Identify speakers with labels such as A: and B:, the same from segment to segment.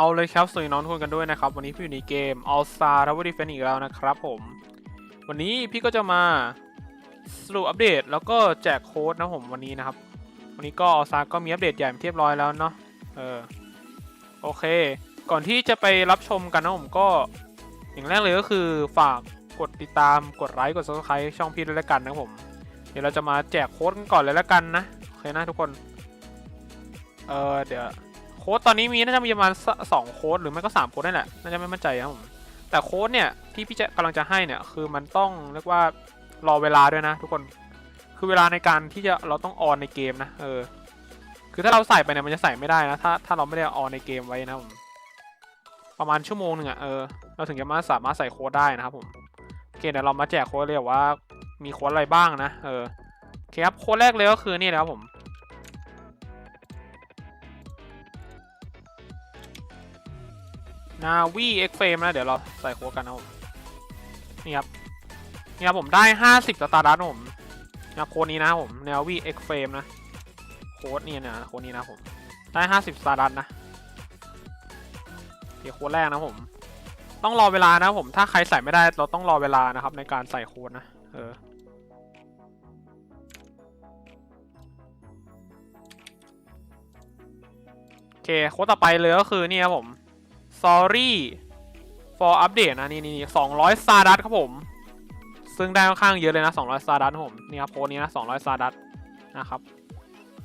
A: เอาเลยครับสวัสดีน้องทุกคนกันด้วยนะครับ วันนี้พี่อยู่ในเกม All Star Tower Defense อีกแล้วนะครับผม วันนี้พี่ก็จะมาสรุปอัปเดต แล้วก็แจกโค้ดนะผมวันนี้นะครับ วันนี้ก็ All Star ก็มีอัปเดตใหญ่เรียบร้อยแล้วเนาะเออโอเค ก่อนที่จะไปรับชมกันนะผมก็ อย่างแรกเลยก็คือฝากกดติดตามกดไลค์กด subscribe ช่องพี่ด้วยแล้วกันนะผม เดี๋ยวเราจะมาแจกโค้ดกันก่อนเลยแล้วกันนะโอเคนะทุกคนเออเดี๋ยว ค้ดตอนนี้มีน่าจะมีประมาณสองโค้ดหรือไม่ก็สามโค้ดนั่นแหละน่าจะไม่มั่นใจครับผมแต่โค้ดเนี่ยที่พี่จะกำลังจะให้เนี่ยคือมันต้องเรียกว่ารอเวลาด้วยนะ ทุกคนคือเวลาในการที่จะเราต้องออนในเกมนะเออคือถ้าเราใส่ไปเนี่ยมันจะใส่ไม่ได้นะถ้าถ้าเราไม่ได้ออนในเกมไว้นะผมประมาณชั่วโมงหนึ่งอะเออเราถึงจะมาสามารถใส่โค้ดได้นะครับผมโอเคเดี๋ยวเรามาแจกโค้ดเลยว่ามีโค้ดอะไรบ้างนะเออโอเคครับโค้ดแรกเลยก็คือนี่และครับผม นาวีเอ็กเฟมนะ เดี๋ยวเราใส่โค้ดกันนะผมนี่ครับนี่ครับผมได้ 50สตาร์ดัตผมนะโค้ดนี้นะผมนาวีเอ็กเฟมนะ โค้ดนี่นะโค้ดนี้นะผม ได้ 50สตาร์ดัตนะเดี๋ยวโค้ดแรกนะผม ต้องรอเวลานะผม ถ้าใครใส่ไม่ได้เราต้องรอเวลานะครับ ในการใส่โค้ดนะ เออโอเคโค้ดต่อไปเลยก็คือนี่ครับผม sorry for update นะนี่นี่สองร้อยซาดัสครับผม ซึ่งได้ค่อนข้างเยอะเลยนะ200ซาดัสครับผมนี่ครับโพนี้นะ200ซาดัสนะครับ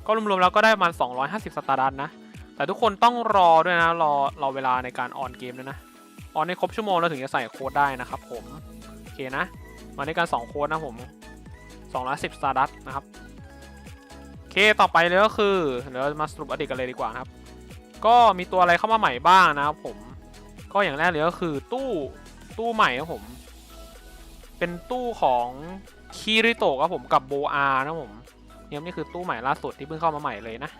A: ก็รวมๆแล้วก็ได้ประมาณ250สตาร์ดัสนะ แต่ทุกคนต้องรอด้วยนะรอรอเวลาในการออนเกมด้วยนะออนในครบชั่วโมงแล้วถึงจะใส่โค้ดได้นะครับผมโอเคนะ มาในการ2โค้ดนะผม210สตาร์ดัสนะครับโอเคต่อไปเลยก็คือเดี๋ยวมาสรุปอดีตกันเลยดีกว่าครับ ก็มีตัวอะไรเข้ามาใหม่บ้างนะครับผม ก็อย่างแรกเลยก็คือตู้ตู้ใหม่ครับผม เป็นตู้ของคิริโตะครับผมกับโบอานะผมเนี่ยนี่คือตู้ใหม่ล่าสุดที่เพิ่งเข้ามาใหม่เลยนะ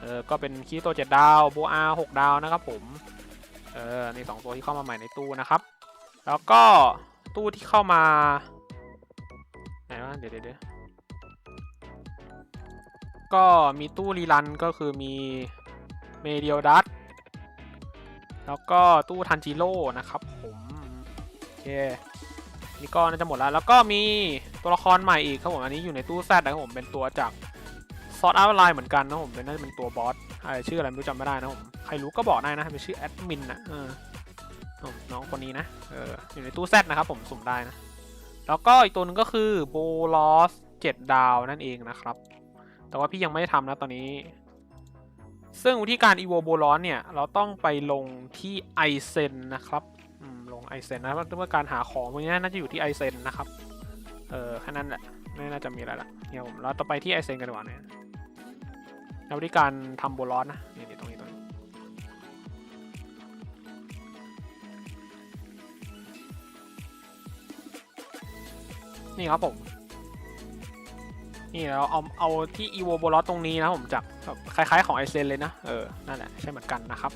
A: เออ ก็เป็นคิริโตะเจ็ดดาวโบอาหกดาวนะครับผม เออในสองตัวที่เข้ามาใหม่ในตู้นะครับ แล้วก็ตู้ที่เข้ามาไหนวะเดี๋ยวเดี๋ยวเดี๋ยวก็มีตู้รีรันก็คือมี เมเดียลดัตแล้วก็ตู้ทันจิโร่นะครับผมโอเคนี่ก็น่าจะหมดแล้ว แล้วก็มีตัวละครใหม่อีกครับผมอันนี้อยู่ในตู้แซดนะครับผมเป็นตัวจากซอสอัพไลน์เหมือนกันนะผมเป็นน่าจะเป็นตัวบอสอะไรชื่ออะไรไม่รู้จำไม่ได้นะผมใครรู้ก็บอกได้นะเป็นชื่อแอดมินนะเออน้องคนนี้นะเอออยู่ในตู้แซดนะครับผมสุ่มได้นะ แล้วก็อีกตัวหนึงก็คือโบลอสเจ็ดดาวนั่นเองนะครับ แต่ว่าพี่ยังไม่ได้ทำนะตอนนี้ ซึ่งวิธีการ evo โบลอนเนี่ย เราต้องไปลงที่ไอเซนนะครับลงไอเซนนะเพื่อการหาของพวกนี้น่าจะอยู่ที่ไอเซนนะครับ เออแค่นั้นแหละไม่น่าจะมีอะไรละเนี่ยผมเราต่อไปที่ไอเซนกันดีกว่าเนี่ยแล้ววิธีการทำโบลอนนะนี่นี่ตรงนี้ตรงนี้นี่ครับผม นี่เราเอาเอาที่ evo โบลอตตรงนี้นะผมจากแบคล้ายๆของไอเซนเลยนะ เออ นั่นแหละใช่เหมือนกันนะครับ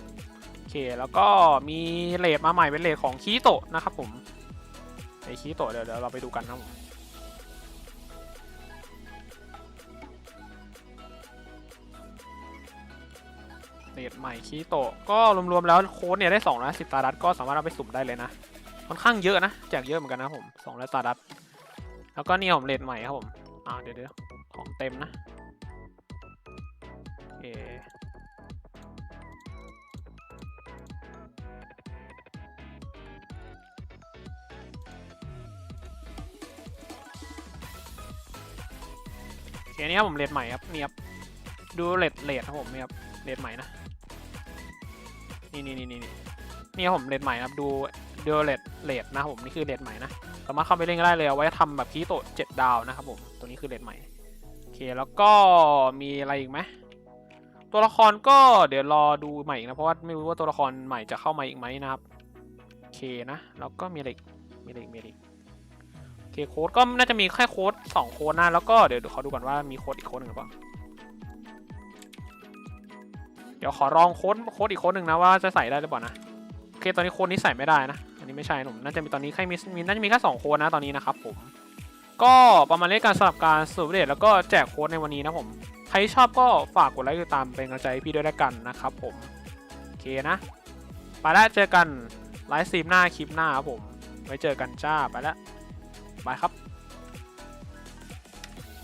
A: โอเค แล้วก็มีเลดมาใหม่เป็นเลดของคีโตะนะครับผมไอคีโตะเดี๋ยวเดี๋ยวเราไปดูกันนะครับผมเลดใหม่คีโตะก็รวมๆแล้วโค้ดเนี่ยได้210ตาดัตก็สามารถเอาไปสุ่มได้เลยนะค่อนข้างเยอะนะแจกเยอะเหมือนกันนะครับผม200ตาดัตแล้วก็นี่ผมเลดใหม่ครับผมอ่าเดี๋ยวเดี๋ยว ของเต็มนะโอเคโอเคนี่ครับผมเลดใหม่ครับนี่ครับดูเลดเลดครับผมนี่ครับเลดใหม่นะนี่นี่นี่นี่นี่นี่ครับผมเลดใหม่ครับดูดูเลดเลดนะผมนี่คือเลดใหม่นะสามารถเข้าไปเล่นก็ได้เลยเอาไว้ทำแบบคีโตเจ็ดดาวนะครับผมตัวนี้คือเลนใหม่ แล้วก็มีอะไรอีกไหมตัวละครก็เดี๋ยวรอดูใหม่อีกนะ เพราะว่าไม่รู้ว่าตัวละครใหม่จะเข้ามาอีกไหมนะครับโอเคนะ แล้วก็มีอะไรอีกมีอะไรอีกมีอะไรอีกโอเคโค้ดก็น่าจะมีแค่โค้ดสองโค้ดนะแล้วก็เดี๋ยวขอดูก่อนว่ามีโค้ดอีกโค้ดหนึ่งหรือเปล่าเดี๋ยวขอลองโค้ดโค้ดอีกโค้ดหนึ่งนะว่าจะใส่ได้หรือเปล่านะโอเคตอนนี้โค้ดนี้ใส่ไม่ได้นะอันนี้ไม่ใช่ผมน่าจะมีตอนนี้แค่มีมีน่าจะมีแค่สองโค้ดนะตอนนี้นะครับผม ก็ประมาณนี้การสำหรับการสุดเดตแล้วก็แจกโค้ดในวันนี้นะผม ใครชอบก็ฝากกดไลค์ติดตามเป็นกำลังใจพี่ด้วยแล้วกันนะครับผม โอเคนะ ไปแล้วเจอกันไลฟ์สตรีมหน้าคลิปหน้าครับผม ไว้เจอกันจ้าไปแล้วบายครับ